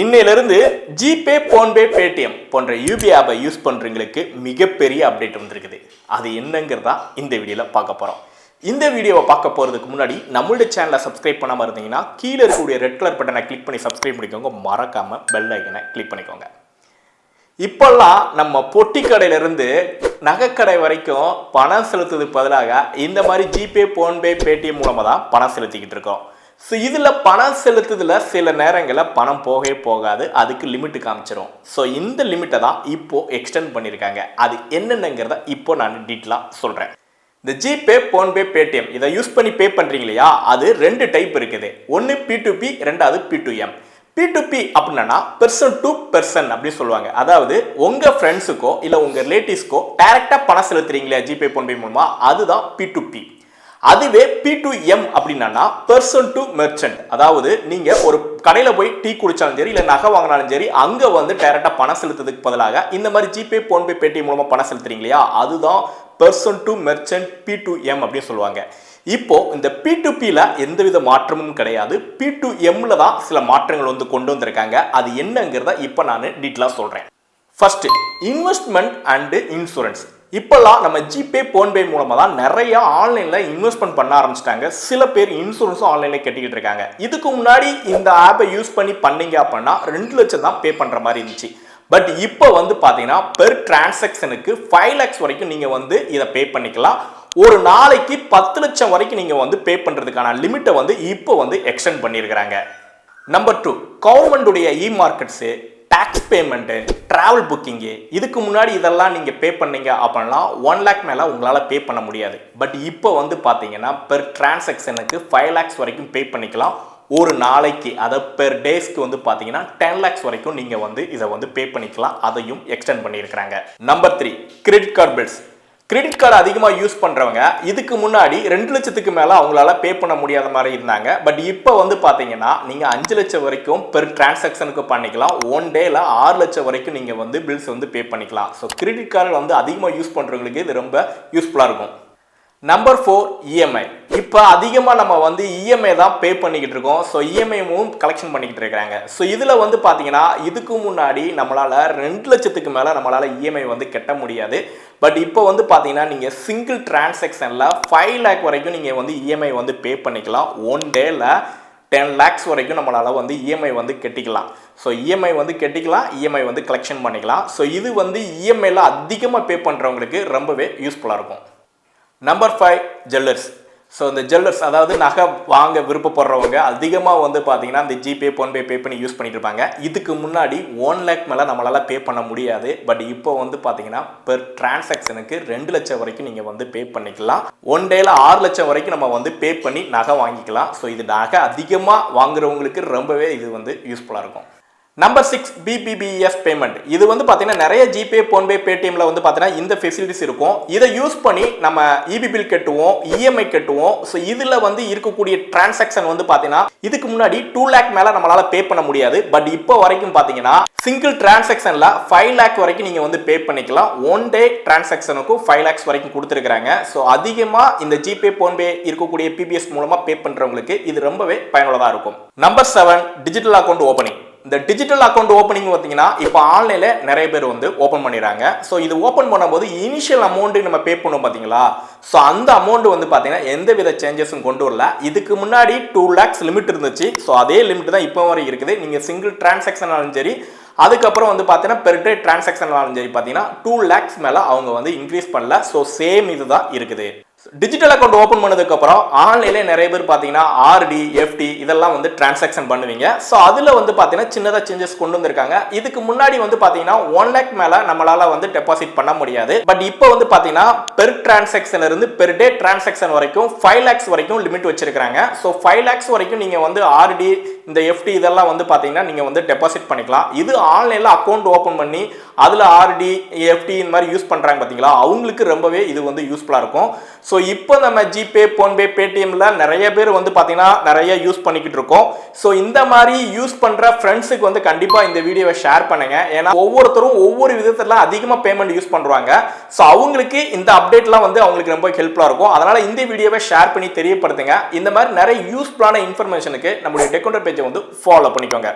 இன்னையிலிருந்து GPay PhonePe Paytm போன்ற UPI ஆப்பை யூஸ் பண்ணுறவங்களுக்கு மிகப்பெரிய அப்டேட் வந்திருக்குது. அது என்னங்கிறதா இந்த வீடியோவில் பார்க்க போகிறோம் இந்த வீடியோவை பார்க்க போகிறதுக்கு முன்னாடி நம்மளுடைய சேனலை சப்ஸ்கிரைப் பண்ணாமல் இருந்தீங்கன்னா கீழே இருக்கக்கூடிய ரெட் கலர் பட்டனை கிளிக் பண்ணி சப்ஸ்கிரைப் பண்ணிக்கோங்க. மறக்காமல் பெல் ஐக்கனை கிளிக் பண்ணிக்கோங்க. இப்போல்லாம் நம்ம பொட்டி கடையிலேருந்து நகைக்கடை வரைக்கும் பணம் செலுத்துறதுக்கு பதிலாக இந்த மாதிரி ஜிபே போன்பே பேடிஎம் மூலமாக தான் பணம் செலுத்திக்கிட்டு இருக்கோம். ஸோ இதில் பணம் செலுத்துதில் சில நேரங்களில் பணம் போகவே போகாது. அதுக்கு லிமிட்டு காமிச்சிரும். ஸோ இந்த லிமிட்டை தான் இப்போது எக்ஸ்டெண்ட் பண்ணியிருக்காங்க அது என்னென்னங்கிறத இப்போ நான் டீட்டெயிலாக சொல்கிறேன் இந்த ஜிபே ஃபோன்பே பேடிஎம் இதை யூஸ் பண்ணி பே பண்ணுறீங்க இல்லையா? அது ரெண்டு டைப் இருக்குது. ஒன்று பி டு பி ரெண்டாவது P to M P to P அப்படின்னா பெர்சன் டு பெர்சன் அப்படின்னு சொல்லுவாங்க. அதாவது உங்கள் ஃப்ரெண்ட்ஸுக்கோ இல்லை உங்கள் ரிலேட்டிவ்ஸ்க்கோ டேரெக்டாக பணம் செலுத்துறீங்களா ஜிபே ஃபோன்பே மூலமாக அதுதான் பி டு பி அதுவே பி டு எம் அப்படின்னா பெர்சன் டு மெர்ச்சன்ட் அதாவது நீங்கள் ஒரு கடையில் போய் டீ குடிச்சாலும் சரி இல்லை நகை வாங்கினாலும் சரி அங்கே வந்து டேரெக்டாக பணம் செலுத்துறதுக்கு பதிலாக இந்த மாதிரி ஜிபே ஃபோன்பே பேடிஎம் மூலமாக பணம் செலுத்துறீங்க இல்லையா? அதுதான் person to merchant P to M அப்படின்னு சொல்லுவாங்க. இப்போ இந்த பி டு பியில் எந்தவித மாற்றமும் கிடையாது. பி டு எம்மில் தான் சில மாற்றங்கள் வந்து கொண்டு வந்திருக்காங்க. அது என்னங்கிறத இப்போ நான் டீட்டெயிலாக சொல்கிறேன் ஃபர்ஸ்ட் இன்வெஸ்ட்மெண்ட் அண்டு இன்சூரன்ஸ் இப்போல்லாம் நம்ம ஜிபே ஃபோன்பே மூலமாக தான் நிறைய ஆன்லைனில் இன்வெஸ்ட்மெண்ட் பண்ண ஆரம்பிச்சிட்டாங்க. சில பேர் இன்சூரன்ஸும் ஆன்லைனில் கட்டிக்கிட்டு இருக்காங்க. இதுக்கு முன்னாடி இந்த ஆப்பை யூஸ் பண்ணி பண்ணீங்க அப்படின்னா ரெண்டு லட்சம் தான் பே பண்ணுற மாதிரி இருந்துச்சு. பட் இப்போ வந்து பார்த்தீங்கன்னா பெர் டிரான்சாக்ஷனுக்கு ஃபைவ் லேக்ஸ் வரைக்கும் நீங்கள் வந்து இதை பே பண்ணிக்கலாம். ஒரு நாளைக்கு பத்து லட்சம் வரைக்கும் நீங்கள் வந்து பே பண்ணுறதுக்கான லிமிட்டை வந்து இப்போ வந்து எக்ஸ்டெண்ட் பண்ணியிருக்கிறாங்க. Number two கவர்மெண்டுடைய e markets tax payment travel booking இதுக்கு முன்னாடி இதெல்லாம் நீங்கள் பே பண்ணீங்க அப்படின்னா ஒன் லேக் மேலே உங்களால் பே பண்ண முடியாது. பட் இப்போ வந்து பார்த்தீங்கன்னா பெர் டிரான்சாக்ஷனுக்கு ஃபைவ் லேக்ஸ் வரைக்கும் பே பண்ணிக்கலாம். ஒரு நாளைக்கு அதை பெர் டேஸ்க்கு வந்து பார்த்தீங்கன்னா டென் லேக்ஸ் வரைக்கும் நீங்கள் வந்து இதை வந்து பே பண்ணிக்கலாம். அதையும் எக்ஸ்டெண்ட் பண்ணியிருக்கிறாங்க. Number three credit card bills credit card அதிகமாக யூஸ் பண்ணுறவங்க இதுக்கு முன்னாடி ரெண்டு லட்சத்துக்கு மேலே அவங்களால பே பண்ண முடியாத மாதிரி இருந்தாங்க. பட் இப்போ வந்து பார்த்தீங்கன்னா நீங்கள் அஞ்சு லட்சம் வரைக்கும் பெர் டிரான்சாக்ஷனுக்கு பண்ணிக்கலாம். ஒன் டேல ஆறு லட்சம் வரைக்கும் நீங்கள் வந்து பில்ஸ் வந்து பே பண்ணிக்கலாம். ஸோ கிரெடிட் கார்டு வந்து அதிகமாக யூஸ் பண்ணுறவங்களுக்கு இது ரொம்ப யூஸ்ஃபுல்லாக இருக்கும். நம்பர் ஃபோர் இஎம்ஐ இப்போ அதிகமாக நம்ம வந்து இஎம்ஐ தான் பே பண்ணிக்கிட்டு இருக்கோம். ஸோ இஎம்ஐவும் கலெக்ஷன் பண்ணிக்கிட்டு இருக்கிறாங்க. ஸோ இதில் வந்து பார்த்தீங்கன்னா இதுக்கு முன்னாடி நம்மளால் ரெண்டு லட்சத்துக்கு மேலே நம்மளால் இஎம்ஐ வந்து கட்ட முடியாது. பட் இப்போ வந்து பார்த்தீங்கன்னா நீங்கள் சிங்கிள் டிரான்சாக்ஷனில் ஃபைவ் லேக் வரைக்கும் நீங்கள் வந்து இஎம்ஐ வந்து பே பண்ணிக்கலாம். ஒன் டேல டென் லேக்ஸ் வரைக்கும் நம்மளால் வந்து இஎம்ஐ வந்து கட்டிக்கலாம். ஸோ இஎம்ஐ வந்து கட்டிக்கலாம் இஎம்ஐ வந்து கலெக்ஷன் பண்ணிக்கலாம். ஸோ இது வந்து இஎம்ஐயில் அதிகமாக பே பண்ணுறவங்களுக்கு ரொம்பவே யூஸ்ஃபுல்லாக இருக்கும். நம்பர் ஃபைவ் ஜுவல்லர்ஸ் ஸோ இந்த ஜுவல்லர்ஸ் அதாவது நகை வாங்க விருப்பப்படுறவங்க அதிகமாக வந்து பார்த்தீங்கன்னா இந்த ஜிபே ஃபோன்பே பே பண்ணி யூஸ் பண்ணிட்டு இருப்பாங்க. இதுக்கு முன்னாடி ஒன் லேக் மேலே நம்மளால் பே பண்ண முடியாது. பட் இப்போ வந்து பார்த்தீங்கன்னா பெர் டிரான்சாக்ஷனுக்கு ரெண்டு லட்சம் வரைக்கும் நீங்கள் வந்து பே பண்ணிக்கலாம். ஒன் டேல ஆறு லட்சம் வரைக்கும் நம்ம வந்து பே பண்ணி நகை வாங்கிக்கலாம். ஸோ இது நகை அதிகமாக வாங்குறவங்களுக்கு ரொம்பவே இது வந்து யூஸ்ஃபுல்லாக இருக்கும். நம்பர் சிக்ஸ் பிபிபிஎஸ் பேமெண்ட் இது வந்து பார்த்தீங்கன்னா நிறைய ஜிபே ஃபோன்பே பேடிஎம்ல வந்து பார்த்தீங்கன்னா இந்த ஃபெசிலிட்டிஸ் இருக்கும். இதை யூஸ் பண்ணி நம்ம இபி பில் கட்டுவோம் இஎம்ஐ கட்டுவோம். ஸோ இதில் வந்து இருக்கக்கூடிய டிரான்சாக்ஷன் வந்து பார்த்தீங்கன்னா இதுக்கு முன்னாடி டூ லேக் மேலே நம்மளால் பே பண்ண முடியாது. பட் இப்போ வரைக்கும் பார்த்தீங்கன்னா சிங்கிள் டிரான்சாக்ஷனில் ஃபைவ் லேக் வரைக்கும் நீங்கள் வந்து பே பண்ணிக்கலாம். ஒன் டே டிரான்சாக்ஷனுக்கும் ஃபைவ் லேக்ஸ் வரைக்கும் கொடுத்துருக்காங்க ஸோ அதிகமாக இந்த ஜிபே ஃபோன்பே இருக்கக்கூடிய பிபிஎஸ் மூலமாக பே பண்ணுறவங்களுக்கு இது ரொம்பவே பயனுள்ளதாக இருக்கும். Number seven digital account opening இந்த டிஜிட்டல் அக்கௌண்ட் ஓப்பனிங் பார்த்தீங்கன்னா இப்போ ஆன்லைனில் நிறைய பேர் வந்து ஓப்பன் பண்ணிடுறாங்க. ஸோ இது ஓப்பன் பண்ணும்போது இனிஷியல் அமௌண்ட்டு நம்ம பே பண்ணுவோம் பார்த்தீங்களா? ஸோ அந்த அமௌண்ட் வந்து பார்த்தீங்கன்னா எந்த வித சேஞ்சஸும் கொண்டு வரல. இதுக்கு முன்னாடி டூ லேக்ஸ் லிமிட் இருந்துச்சு. ஸோ அதே லிமிட் தான் இப்போ வரை இருக்குது. நீங்கள் சிங்கிள் டிரான்சாக்ஷனாலும் சரி அதுக்கப்புறம் வந்து பார்த்தீங்கன்னா பெர் டே டிரான்சாக்ஷனாலும் சரி பார்த்தீங்கன்னா டூ லேக்ஸ் மேலே அவங்க வந்து இன்க்ரீஸ் பண்ணல. ஸோ சேம் இதுதான் இருக்குது. டிஜிட்டல் அக்கௌண்ட் ஓப்பன் பண்ணதுக்கப்புறம் ஆன்லைனில் நிறைய பேர் பார்த்தீங்கன்னா ஆர்டி எஃப்டி இதெல்லாம் வந்து டிரான்சாக்ஷன் பண்ணுவீங்க. ஸோ அதில் வந்து பார்த்தீங்கன்னா சின்னதாக சேஞ்சஸ் கொண்டு வந்திருக்காங்க. இதுக்கு முன்னாடி வந்து பார்த்தீங்கன்னா ஒன் லேக் மேலே நம்மளால் வந்து டெபாசிட் பண்ண முடியாது. பட் இப்போ வந்து பார்த்தீங்கன்னா பெர் டிரான்சாக்ஷன்ல இருந்து பெர் டே டிரான்சாக்ஷன் வரைக்கும் ஃபைவ் லேக்ஸ் வரைக்கும் லிமிட் வச்சிருக்காங்க ஸோ ஃபைவ் லேக்ஸ் வரைக்கும் நீங்கள் வந்து ஆர்டி இந்த எஃப்டி இதெல்லாம் வந்து பார்த்தீங்கன்னா நீங்கள் வந்து டெபாசிட் பண்ணிக்கலாம். இது ஆன்லைனில் அக்கௌண்ட் ஓப்பன் பண்ணி அதில் ஆர்டி எஃப்டி இந்த மாதிரி யூஸ் பண்ணுறாங்க பார்த்தீங்களா அவங்களுக்கு ரொம்பவே இது வந்து யூஸ்ஃபுல்லாக இருக்கும். ஸோ இப்போ நம்ம ஜிபே ஃபோன்பே பேடிஎம்ல நிறைய பேர் வந்து பார்த்தீங்கன்னா நிறைய யூஸ் பண்ணிக்கிட்டு இருக்கோம். ஸோ இந்த மாதிரி யூஸ் பண்ணுற ஃப்ரெண்ட்ஸுக்கு வந்து கண்டிப்பாக இந்த வீடியோவை ஷேர் பண்ணுங்க. ஏன்னா ஒவ்வொருத்தரும் ஒவ்வொரு விதத்தில் அதிகமாக பேமெண்ட் யூஸ் பண்ணுறாங்க ஸோ அவங்களுக்கு இந்த அப்டேட்லாம் வந்து அவங்களுக்கு ரொம்ப ஹெல்ப்ஃபுல்லாக இருக்கும். அதனால் இந்த வீடியோவை ஷேர் பண்ணி தெரியப்படுத்துங்க. இந்த மாதிரி நிறைய யூஸ்ஃபுல்லான இன்ஃபர்மேஷனுக்கு நம்மளுடைய பேஜ் பேஜை வந்து ஃபாலோ பண்ணிக்கோங்க.